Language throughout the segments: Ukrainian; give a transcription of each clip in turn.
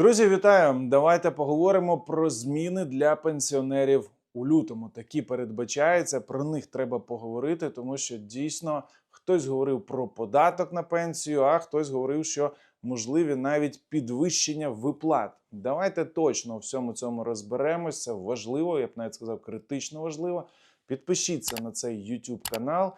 Друзі, вітаю! Давайте поговоримо про зміни для пенсіонерів у лютому. Такі передбачаються. Про них треба поговорити, тому що дійсно хтось говорив про податок на пенсію, а хтось говорив, що можливі навіть підвищення виплат. Давайте точно у всьому цьому розберемося. Це важливо, я б навіть сказав, критично важливо. Підпишіться на цей YouTube канал.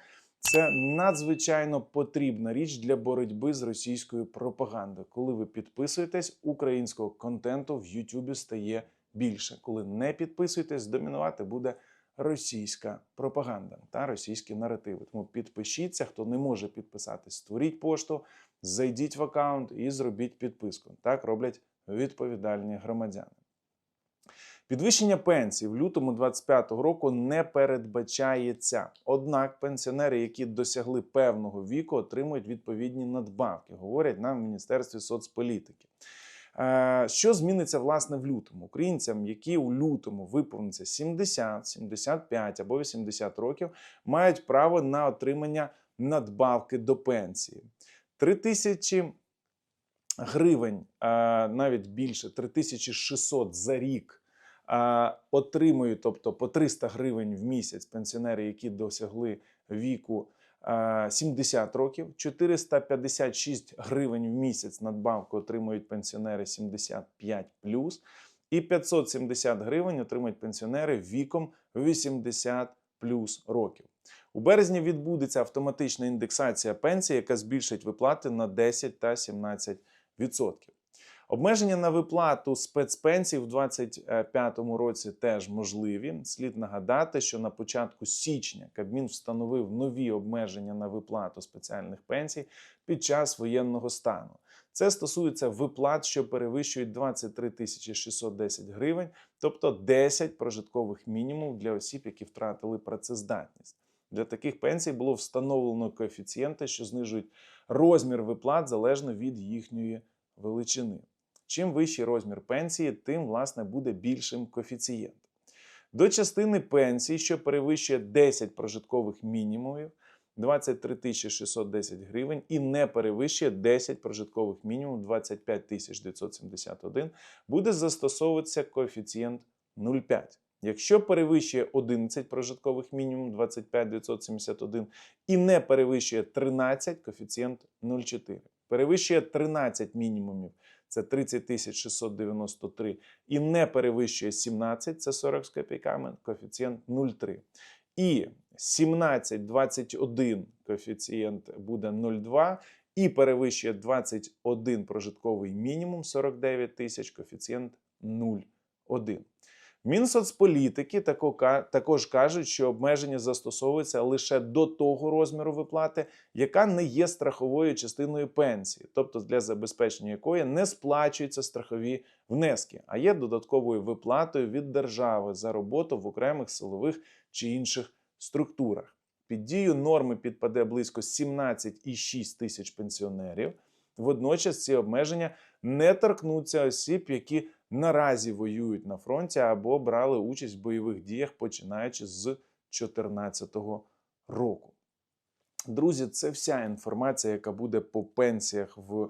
Це надзвичайно потрібна річ для боротьби з російською пропагандою. Коли ви підписуєтесь, українського контенту в Ютубі стає більше. Коли не підписуєтесь, домінувати буде російська пропаганда та російські наративи. Тому підпишіться, хто не може підписатись, створіть пошту, зайдіть в аккаунт і зробіть підписку. Так роблять відповідальні громадяни. Підвищення пенсій в лютому 2025 року не передбачається. Однак пенсіонери, які досягли певного віку, отримують відповідні надбавки, говорять нам в Міністерстві соцполітики. Е, Що зміниться власне в лютому? Українцям, які у лютому виповниться 70, 75 або 80 років, мають право на отримання надбавки до пенсії. 3 тисячі гривень, е, навіть більше 3600 за рік отримують, тобто по 300 гривень в місяць пенсіонери, які досягли віку а, 70 років, 456 гривень в місяць надбавку отримують пенсіонери 75 і 570 гривень отримують пенсіонери віком 80 плюс років. У березні відбудеться автоматична індексація пенсії, яка збільшить виплати на 10 та 17%. Обмеження на виплату спецпенсій в 2025 році теж можливі. Слід нагадати, що на початку січня Кабмін встановив нові обмеження на виплату спеціальних пенсій під час воєнного стану. Це стосується виплат, що перевищують 23 тисячі 610 гривень, тобто 10 прожиткових мінімумів для осіб, які втратили працездатність. Для таких пенсій було встановлено коефіцієнти, що знижують розмір виплат залежно від їхньої величини. Чим вищий розмір пенсії, тим власне буде більшим коефіцієнт. До частини пенсії, що перевищує 10 прожиткових мінімумів 23 610 гривень і не перевищує 10 прожиткових мінімумів 25 971, буде застосовуватися коефіцієнт 0,5. Якщо перевищує 11 прожиткових мінімум 25 971 і не перевищує 13 коефіцієнт 0,4. Перевищує 13 мінімумів це 30 693, і не перевищує 17, це 40 з копійками, коефіцієнт 0,3. І 17, 21 коефіцієнт буде 0,2, і перевищує 21 прожитковий мінімум 49 тисяч, коефіцієнт 0,1. Мінсоцполітики також кажуть, що обмеження застосовується лише до того розміру виплати, яка не є страховою частиною пенсії, тобто для забезпечення якої не сплачуються страхові внески, а є додатковою виплатою від держави за роботу в окремих силових чи інших структурах. Під дію норми підпаде близько 17,6 тисяч пенсіонерів. Водночас ці обмеження не торкнуться осіб, які наразі воюють на фронті або брали участь в бойових діях починаючи з 2014 року. Друзі, це вся інформація, яка буде по пенсіях в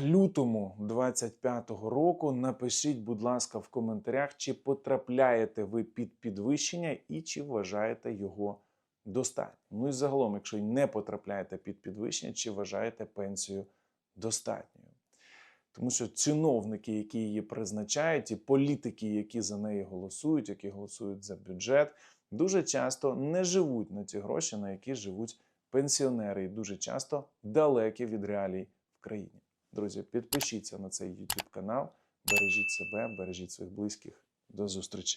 лютому 2025 року. Напишіть, будь ласка, в коментарях, чи потрапляєте ви під підвищення і чи вважаєте його достатньо. Ну і загалом, якщо не потрапляєте під підвищення, чи вважаєте пенсію достатньою. Тому що чиновники, які її призначають, і політики, які за неї голосують, які голосують за бюджет, дуже часто не живуть на ті гроші, на які живуть пенсіонери, і дуже часто далекі від реалій в країні. Друзі, підпишіться на цей YouTube канал, бережіть себе, бережіть своїх близьких. До зустрічі!